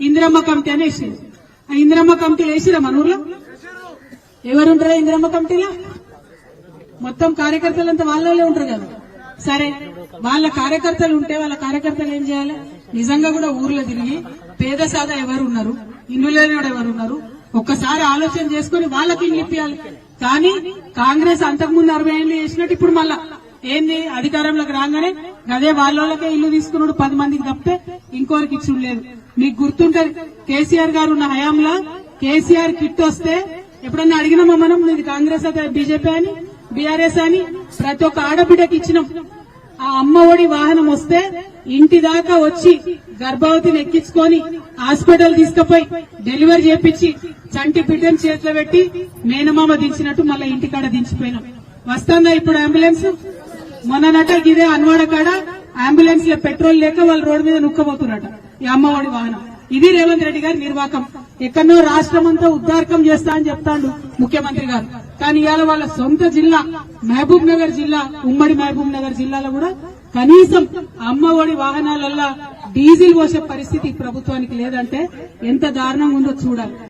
Indiramma committee అని వేసింది. ఆ ఇందిరమ్మ కమిటీలు వేసిరా మన ఊర్లో? ఎవరుంటారా ఇందిరమ్మ కమిటీలో? మొత్తం కార్యకర్తలంతా వాళ్ళే ఉంటారు కదా. సరే వాళ్ళ కార్యకర్తలు ఉంటే వాళ్ళ కార్యకర్తలు ఏం చేయాలి? నిజంగా కూడా ఊర్లో తిరిగి పేద సాదా ఎవరు ఉన్నారు ఇల్లు లేనివాడు ఎవరు ఉన్నారు ఒక్కసారి ఆలోచన చేసుకుని వాళ్ళకి ఇల్లు ఇప్పియాలి. కానీ కాంగ్రెస్ అంతకుముందు అరవై ఏళ్ళు చేసినట్టు ఇప్పుడు మళ్ళా. ఏంది? అధికారంలోకి రాగానే అదే వాళ్ళకే ఇల్లు తీసుకున్నాడు పది మందికి తప్పితే ఇంకోరికి ఇచ్చుడు లేదు. మీకు గుర్తుంటది కేసీఆర్ గారు ఉన్న హయాంలో కేసీఆర్ కిట్ వస్తే ఎప్పుడన్నా అడిగినామా మనం ఇది కాంగ్రెస్ అయితే బీజేపీ అని బీఆర్ఎస్ అని ప్రతి ఒక్క ఆడబిడ్డకి ఇచ్చినాం. ఆ అమ్మ ఒడి వాహనం వస్తే ఇంటి దాకా వచ్చి గర్భవతిని ఎక్కించుకొని హాస్పిటల్ తీసుకుపోయి డెలివరీ చేపించి చంటి బిడ్డను చేతిలో పెట్టి మేనమామ దించినట్టు మళ్ళీ ఇంటికాడ దించిపోయినాం. వస్తుందా ఇప్పుడు అంబులెన్స్? మొన్ననట ఇదే అన్వాడ కాడ అంబులెన్స్లో పెట్రోల్ లేక వాళ్ళు రోడ్డు మీద నుక్కబోతున్నట ఈ అమ్మఒడి వాహనం. ఇది రేవంత్ రెడ్డి గారి నిర్వాకం. ఎక్కడో రాష్ట్రం అంతా ఉద్దార్కం చేస్తా అని చెప్తాడు ముఖ్యమంత్రి గారు. కానీ ఇవాళ వాళ్ళ సొంత జిల్లా మహబూబ్ నగర్ జిల్లా ఉమ్మడి మహబూబ్ నగర్ జిల్లాలో కూడా కనీసం అమ్మఒడి వాహనాలల్లో డీజిల్ పోసే పరిస్థితి ప్రభుత్వానికి లేదంటే ఎంత దారుణంగా ఉందో చూడాలి.